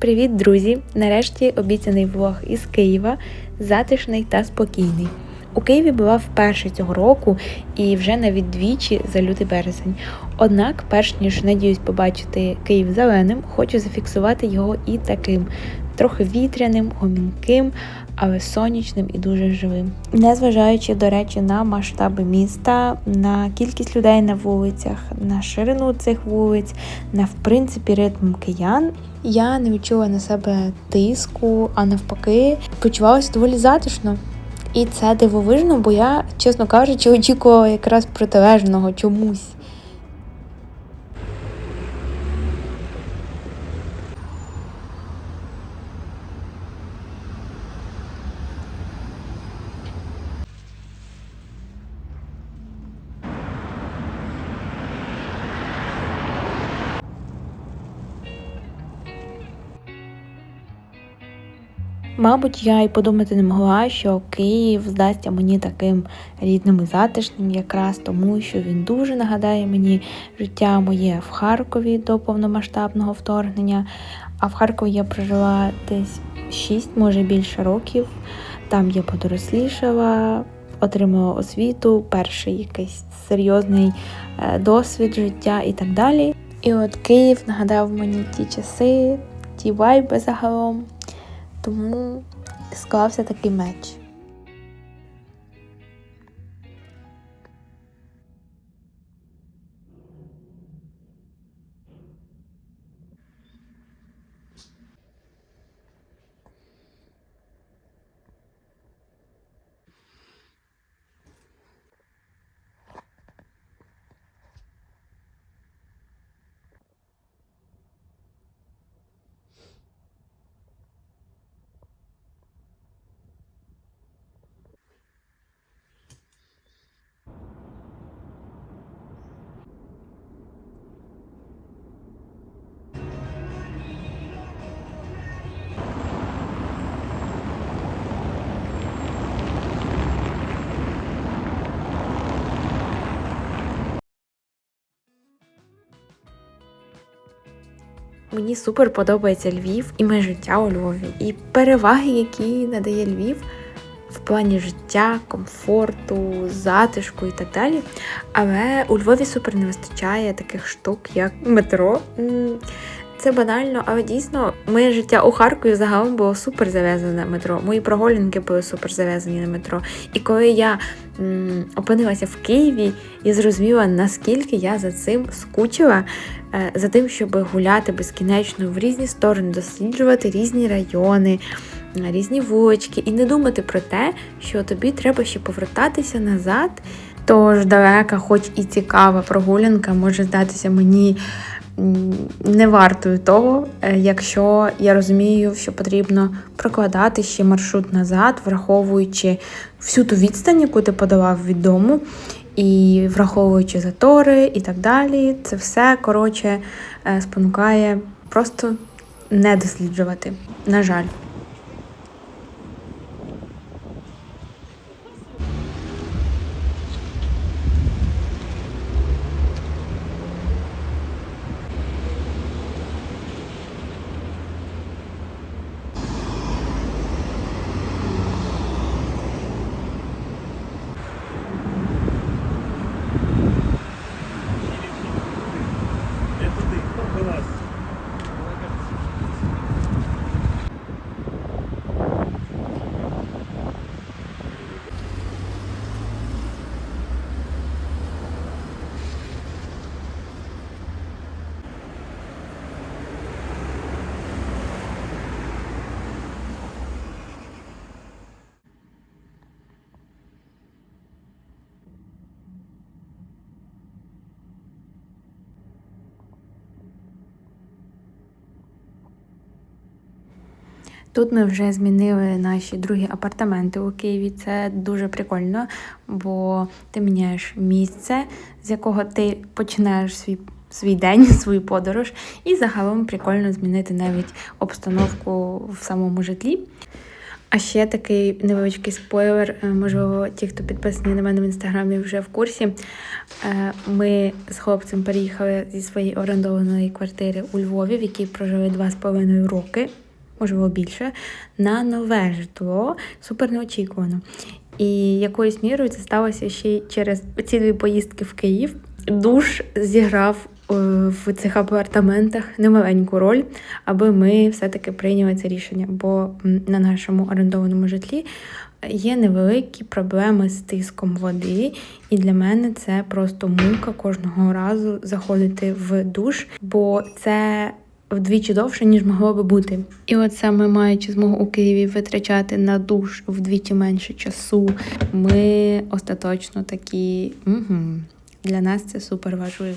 Привіт, друзі! Нарешті обіцяний влог із Києва, затишний та спокійний. У Києві була вперше цього року і вже навіть двічі за лютий березень. Однак, перш ніж надіюсь побачити Київ зеленим, хочу зафіксувати його і таким трохи вітряним, гомінким, але сонячним і дуже живим. Незважаючи, до речі, на масштаби міста, на кількість людей на вулицях, на ширину цих вулиць, на в принципі ритм киян, я не відчула на себе тиску, а навпаки, почувалася доволі затишно. І це дивовижно, бо я, чесно кажучи, очікувала якраз протилежного чомусь. Мабуть, я й подумати не могла, що Київ здасться мені таким рідним і затишним, якраз тому, що він дуже нагадає мені життя моє в Харкові до повномасштабного вторгнення. А в Харкові я прожила десь 6, може більше років. Там я подорослішала, отримала освіту, перший якийсь серйозний е, досвід життя і так далі. І от Київ нагадав мені ті часи, ті вайби загалом. Тому склався такий меч. Мені супер подобається Львів і моє життя у Львові, і переваги, які надає Львів в плані життя, комфорту, затишку і так далі. Але у Львові супер не вистачає таких штук, як метро. Це банально, але дійсно моє життя у Харкові загалом було супер зав'язане на метро. Мої прогулянки були супер зав'язані на метро. І коли я м, опинилася в Києві, я зрозуміла, наскільки я за цим скучила, е, за тим, щоб гуляти безкінечно в різні сторони, досліджувати різні райони, різні вулички, і не думати про те, що тобі треба ще повертатися назад. Тож далека, хоч і цікава прогулянка, може здатися мені не вартою того, е, якщо я розумію, що потрібно прокладати ще маршрут назад, враховуючи всю ту відстань, яку ти подавав від дому, і враховуючи затори і так далі, це все коротше е, спонукає просто не досліджувати. На жаль. Тут ми вже змінили наші другі апартаменти у Києві. Це дуже прикольно, бо ти міняєш місце, з якого ти починаєш свій свій день, свою подорож, і загалом прикольно змінити навіть обстановку в самому житлі. А ще такий невеличкий спойлер. е, Можливо, ті, хто підписані на мене в інстаграмі, вже в курсі. Е, Ми з хлопцем переїхали зі своєї орендованої квартири у Львові, в якій прожили два з половиною роки, можливо більше, на нове житло. Супер неочікувано. І якоюсь мірою це сталося ще й через ці дві поїздки в Київ. Душ зіграв е, в цих апартаментах немаленьку роль, аби ми все-таки прийняли це рішення. Бо на нашому орендованому житлі є невеликі проблеми з тиском води, і для мене це просто мука кожного разу заходити в душ, бо це. Вдвічі довше, ніж могло би бути. І от саме маючи змогу у Києві витрачати на душ вдвічі менше часу, ми остаточно такі угу, для нас це супер важливо.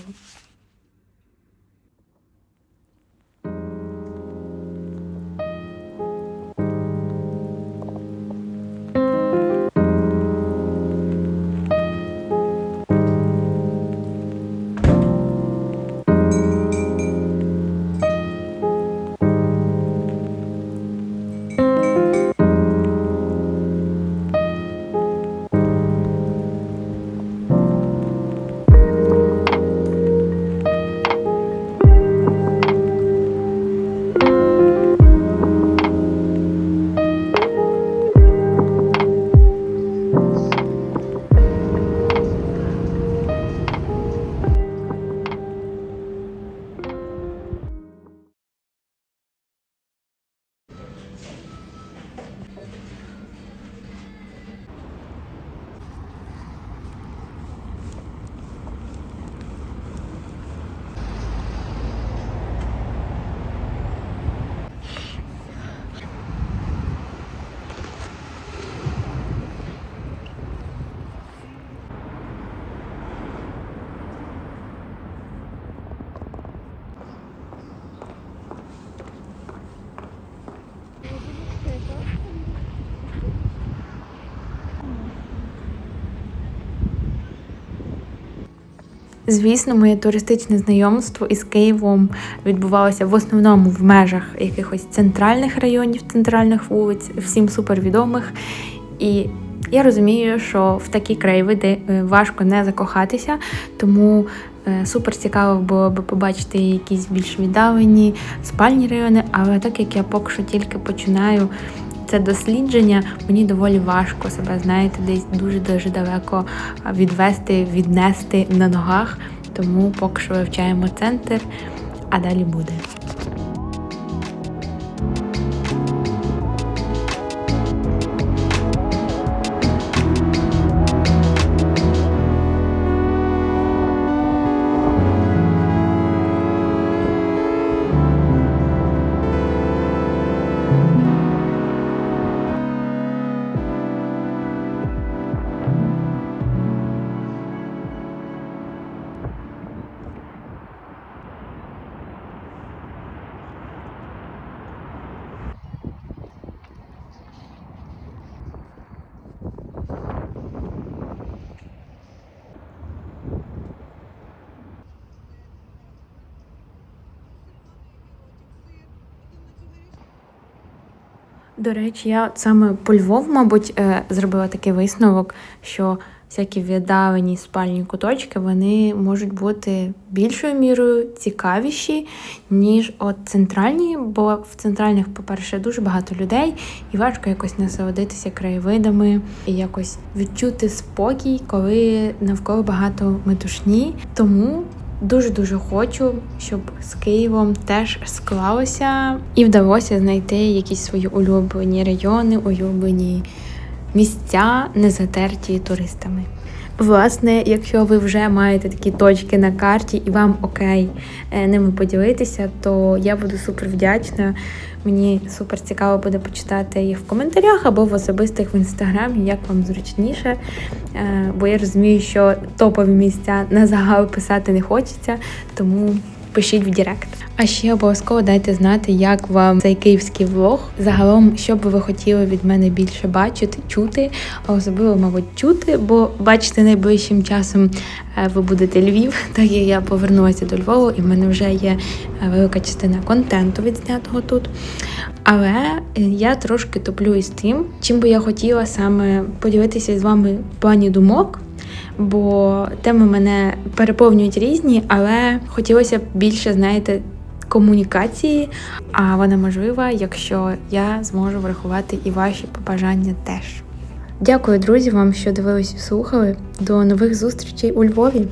Звісно, моє туристичне знайомство із Києвом відбувалося в основному в межах якихось центральних районів, центральних вулиць, всім супервідомих. І я розумію, що в такі краєвиди е, важко не закохатися, тому е, супер цікаво було би побачити якісь більш віддалені спальні райони, але так як я поки що тільки починаю це дослідження, мені доволі важко себе, знаєте, десь дуже-дуже далеко відвести, віднести на ногах. Тому поки що вивчаємо центр, а далі буде. До речі, я от саме по Львову, мабуть, е, зробила такий висновок, що всякі віддалені спальні куточки вони можуть бути більшою мірою цікавіші, ніж от центральні, бо в центральних, по-перше, дуже багато людей, і важко якось насолодитися краєвидами і якось відчути спокій, коли навколо багато метушні. Тому Дуже-дуже хочу, щоб з Києвом теж склалося і вдалося знайти якісь свої улюблені райони, улюблені місця, не затерті туристами. Власне, якщо ви вже маєте такі точки на карті і вам окей е, ними поділитися, то я буду супер вдячна. Мені супер цікаво буде почитати їх в коментарях або в особистих в інстаграмі, як вам зручніше. Е, Бо я розумію, що топові місця на загал писати не хочеться, тому пишіть в Директ. А ще обов'язково дайте знати, як вам цей київський влог. Загалом, що би ви хотіли від мене більше бачити, чути, а особливо, мабуть, чути, бо бачите, найближчим часом е, ви будете Львів, так як я повернулася до Львову, і в мене вже є е, велика частина контенту відзнятого тут. Але я трошки топлю із тим, чим би я хотіла саме поділитися з вами в плані думок. Бо теми мене переповнюють різні, але хотілося б більше, знаєте, комунікації, а вона можлива, якщо я зможу врахувати і ваші побажання теж. Дякую, друзі, вам, що дивились і слухали. До нових зустрічей у Львові.